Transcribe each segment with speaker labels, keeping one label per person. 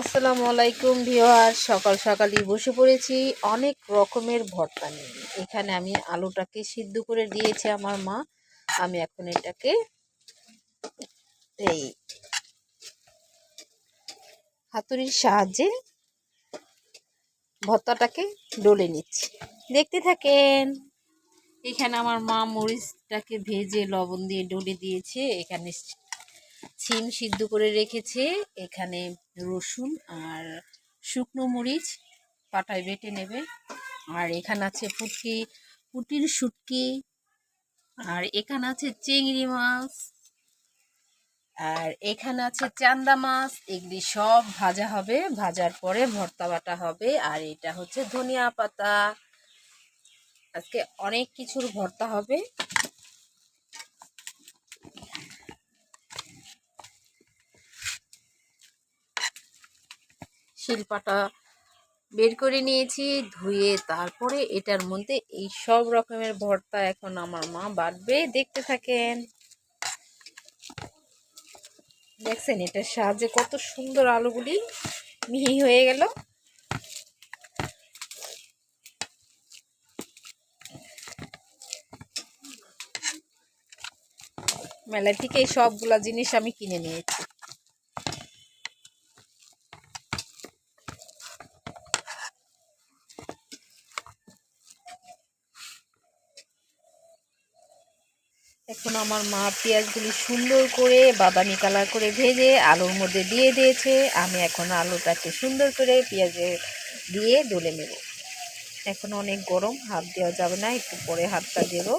Speaker 1: আসসালামু আলাইকুম ভিওয়ার সকাল সকালই বসে পড়েছি অনেক রকমের ভর্তা নিয়ে। এখানে আমি আলুটাকে সিদ্ধ করে দিয়েছি আমার মা। আমি এখন এটাকে এই হাতুড়ির সাহায্যে ভর্তাটাকে ডলে নিচ্ছি। দেখতে থাকেন। এখানে আমার মা মরিচটাকে ভেজে লবণ দিয়ে ডলে দিয়েছে। এখানে সিম সিদ্ধ করে রেখেছে। এখানে রসুন আর শুকনো মরিচ পাটায় বেটে নেবে। আর এখানে আছে পুঁটি পুটির শুটকি, আর এখানে আছে চিংড়ি মাছ, আর এখানে আছে চান্দা মাছ। এগুলি সব ভাজা হবে। ভাজার পরে ভর্তা বাটা হবে। আর এটা হচ্ছে ধনিয়া পাতা। আজকে অনেক কিছুর ভর্তা হবে। শিলপাটা বের করে নিয়েছি, ধুয়ে তারপরে এটার মধ্যে এই সব রকমের ভর্তা এখন আমার মা বাড়বে দেখতে থাকেন। দেখছেন এটার সাহায্যে কত সুন্দর আলুগুলি মিহি হয়ে গেল। মেলা থেকে এই সবগুলা জিনিস আমি কিনে নিয়েছি। এখন আমার মা পেঁয়াজগুলি সুন্দর করে বাদামি কালার করে ভেজে আলুর মধ্যে দিয়ে দিয়েছে। আমি এখন আলুটাকে সুন্দর করে পেঁয়াজে দিয়ে দলে নেব। এখন অনেক গরম, হাত দেওয়া যাবে না, একটু পরে হাতটা দেবো।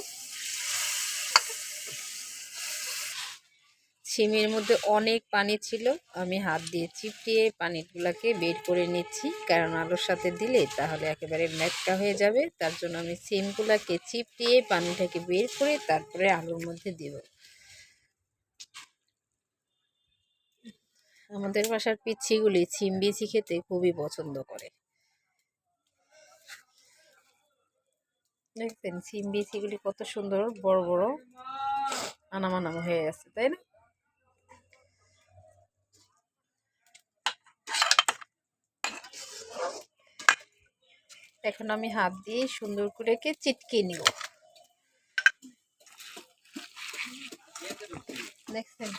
Speaker 1: সিমের মধ্যে অনেক পানি ছিল। আমি হাত দিয়ে চিপটিয়ে পানিগুলোকে বের করে নিচ্ছি। কারণ আলুর সাথে দিলে তাহলে একেবারে ম্যাটকা হয়ে যাবে। তার জন্য আমি সিমগুলোকে চিপটিয়ে পানিটাকে বের করে তারপরে আলুর মধ্যে দেব। আমাদের বাসার পিচ্ছিগুলি সিম বিচি খেতে খুবই পছন্দ করে। দেখছেন, সিম বিচিগুলি কত সুন্দর, বড় বড় আনামানাম হয়ে আছে, তাই না? এখন আমি হাত দিয়ে সুন্দর করে কে চিটকে নিব। দেখছেন?